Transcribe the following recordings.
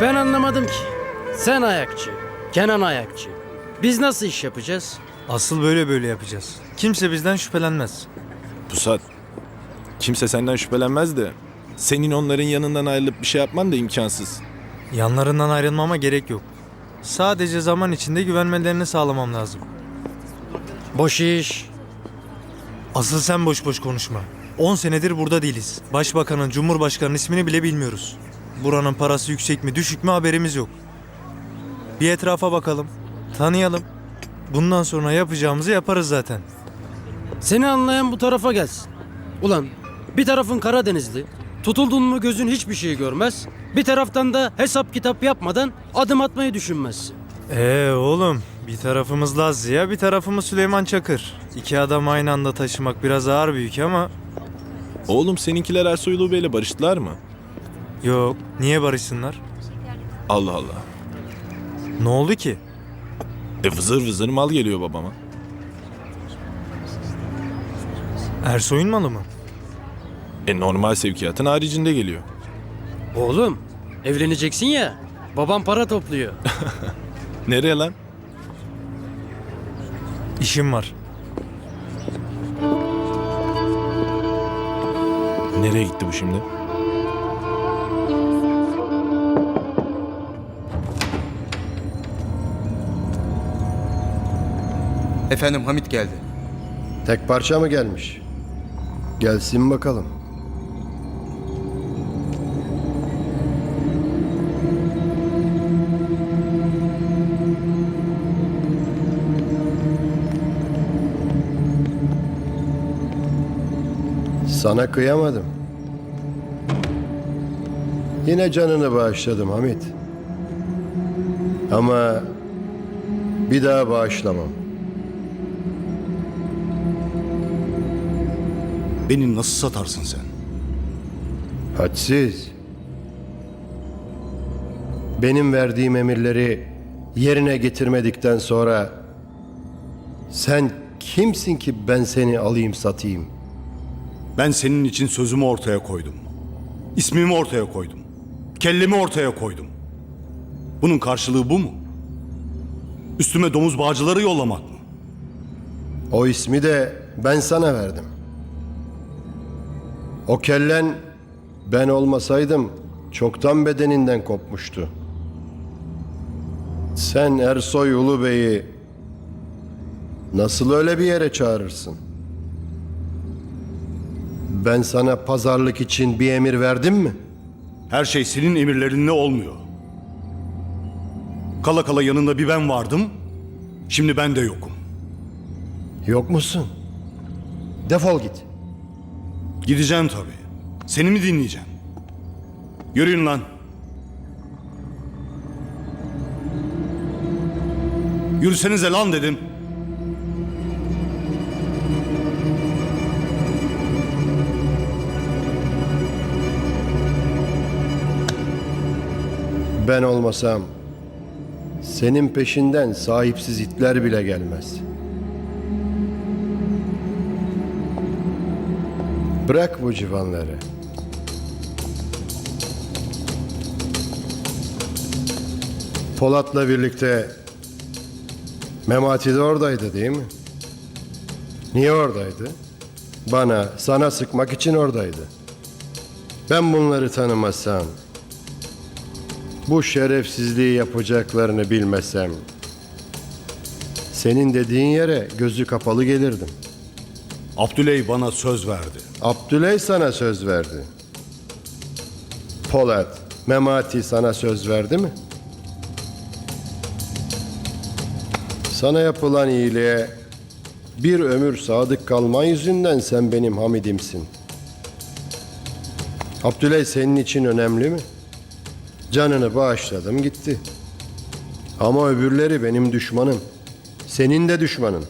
Ben anlamadım ki. Sen ayakçı, Kenan ayakçı. Biz nasıl iş yapacağız? Asıl böyle böyle yapacağız. Kimse bizden şüphelenmez. Pusat. Kimse senden şüphelenmez de senin onların yanından ayrılıp bir şey yapman da imkansız. Yanlarından ayrılmama gerek yok. Sadece zaman içinde güvenmelerini sağlamam lazım. Boş iş. Asıl sen boş boş konuşma. 10 senedir burada değiliz. Başbakanın, cumhurbaşkanının ismini bile bilmiyoruz. Buranın parası yüksek mi, düşük mü haberimiz yok. Bir etrafa bakalım, tanıyalım. Bundan sonra yapacağımızı yaparız zaten. Seni anlayan bu tarafa gelsin. Ulan bir tarafın Karadenizli. Tutuldun mu gözün hiçbir şey görmez. Bir taraftan da hesap kitap yapmadan adım atmayı düşünmezsin. Ee oğlum, bir tarafımız Laz Ziya, bir tarafımız Süleyman Çakır. İki adam aynı anda taşımak biraz ağır büyük ama... Oğlum seninkiler Ersoy Ulu Bey'le barıştılar mı? Yok, niye barışsınlar? Allah Allah. Ne oldu ki? E vızır vızır mal geliyor babama. Ersoy'un malı mı? E normal sevkiyatın haricinde geliyor. Oğlum evleneceksin ya. Babam para topluyor. Nereye lan? İşim var. Nereye gitti bu şimdi? Efendim Hamit geldi. Tek parça mı gelmiş? Gelsin bakalım. Sana kıyamadım. Yine canını bağışladım Hamit. Ama bir daha bağışlamam. Beni nasıl satarsın sen? Hadsiz. Benim verdiğim emirleri yerine getirmedikten sonra sen kimsin ki ben seni alayım satayım? Ben senin için sözümü ortaya koydum. İsmimi ortaya koydum. Kellemi ortaya koydum. Bunun karşılığı bu mu? Üstüme domuz bağcıları yollamak mı? O ismi de ben sana verdim. O kellen ben olmasaydım çoktan bedeninden kopmuştu. Sen Ersoy Ulu Bey'i nasıl öyle bir yere çağırırsın? Ben sana pazarlık için bir emir verdim mi? Her şey senin emirlerinle olmuyor. Kala kala yanında bir ben vardım. Şimdi ben de yokum. Yok musun? Defol git. Gideceğim tabii. Seni mi dinleyeceğim? Yürüyün lan. Yürüsenize lan dedim. Ben olmasam senin peşinden sahipsiz itler bile gelmez. Bırak bu civanları. Polat'la birlikte Memati de oradaydı değil mi? Niye oradaydı? Bana, sana sıkmak için oradaydı. Ben bunları tanımasam, bu şerefsizliği yapacaklarını bilmesem senin dediğin yere gözü kapalı gelirdim. Abdüley bana söz verdi. Abdüley sana söz verdi. Polat, Memati sana söz verdi mi? Sana yapılan iyiliğe bir ömür sadık kalman yüzünden sen benim Hamidimsin. Abdüley senin için önemli mi? Canını bağışladım gitti. Ama öbürleri benim düşmanım. Senin de düşmanın.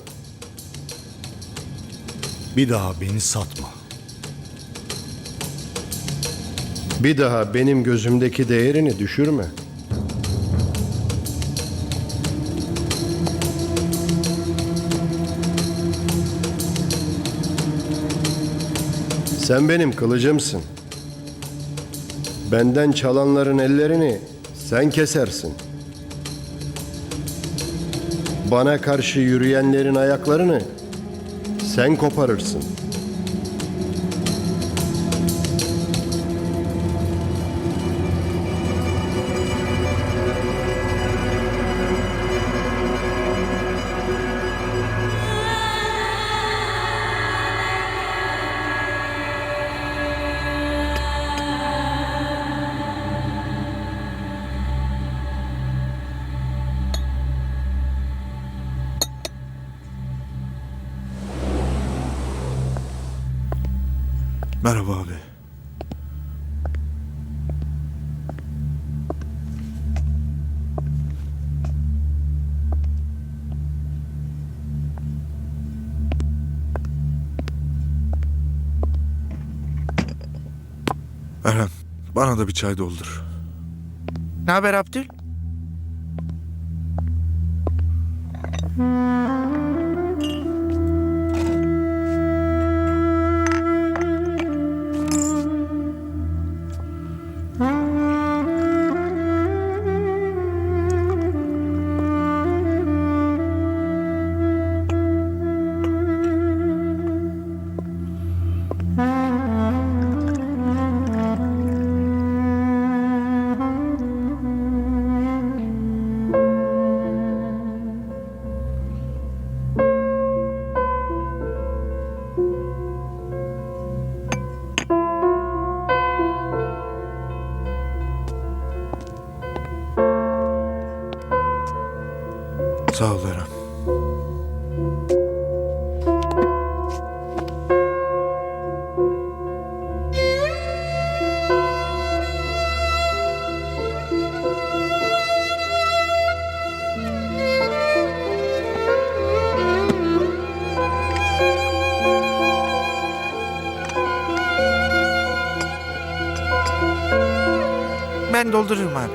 Bir daha beni satma. Bir daha benim gözümdeki değerini düşürme. Sen benim kılıcımsın. Benden çalanların ellerini sen kesersin. Bana karşı yürüyenlerin ayaklarını sen koparırsın. Merhaba abi. Erhan, bana da bir çay doldur. Ne haber Abdül? Ben doldururum abi.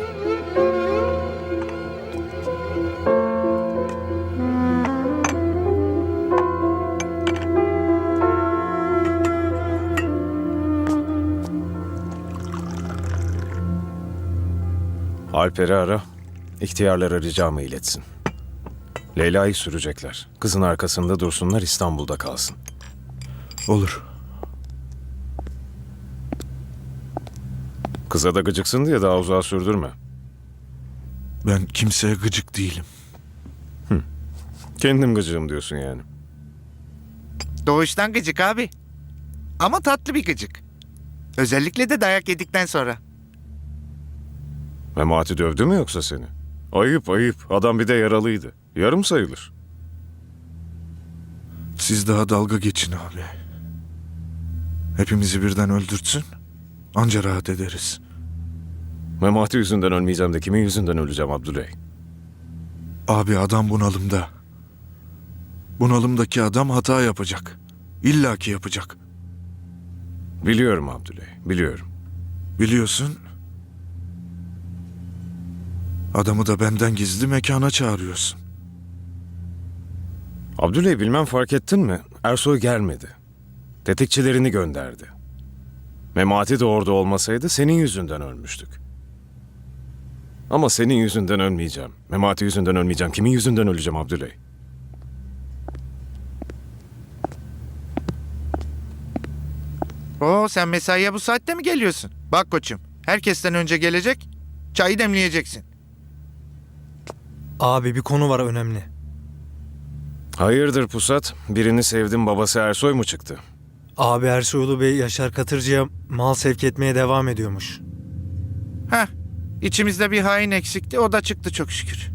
Alper'i ara. İhtiyarlara ricamı iletsin. Leyla'yı sürecekler. Kızın arkasında dursunlar İstanbul'da kalsın. Olur. Kıza da gıcıksın diye daha uzağa sürdürme. Ben kimseye gıcık değilim. Kendim gıcığım diyorsun yani. Doğuştan gıcık abi. Ama tatlı bir gıcık. Özellikle de dayak yedikten sonra. Memati dövdü mü yoksa seni? Ayıp ayıp. Adam bir de yaralıydı. Yarım sayılır. Siz daha dalga geçin abi. Hepimizi birden öldürtsün. Anca rahat ederiz. Memati yüzünden ölmeyeceğim de kimin yüzünden öleceğim Abdüley? Abi adam bunalımda. Bunalımdaki adam hata yapacak. İlla ki yapacak. Biliyorum Abdüley, biliyorum. Biliyorsun. Adamı da benden gizli mekana çağırıyorsun. Abdüley bilmem fark ettin mi? Ersoy gelmedi. Tetikçilerini gönderdi. Memati de orada olmasaydı senin yüzünden ölmüştük. Ama senin yüzünden ölmeyeceğim. Memati yüzünden ölmeyeceğim. Kimin yüzünden öleceğim Abdüley? Oo sen mesaiye bu saatte mi geliyorsun? Bak koçum, herkesten önce gelecek, çayı demleyeceksin. Abi bir konu var önemli. Hayırdır Pusat? Birini sevdim babası Ersoy mu çıktı? Abi Ersoylu Bey Yaşar Katırcı'ya mal sevk etmeye devam ediyormuş. Heh, içimizde bir hain eksikti, o da çıktı çok şükür.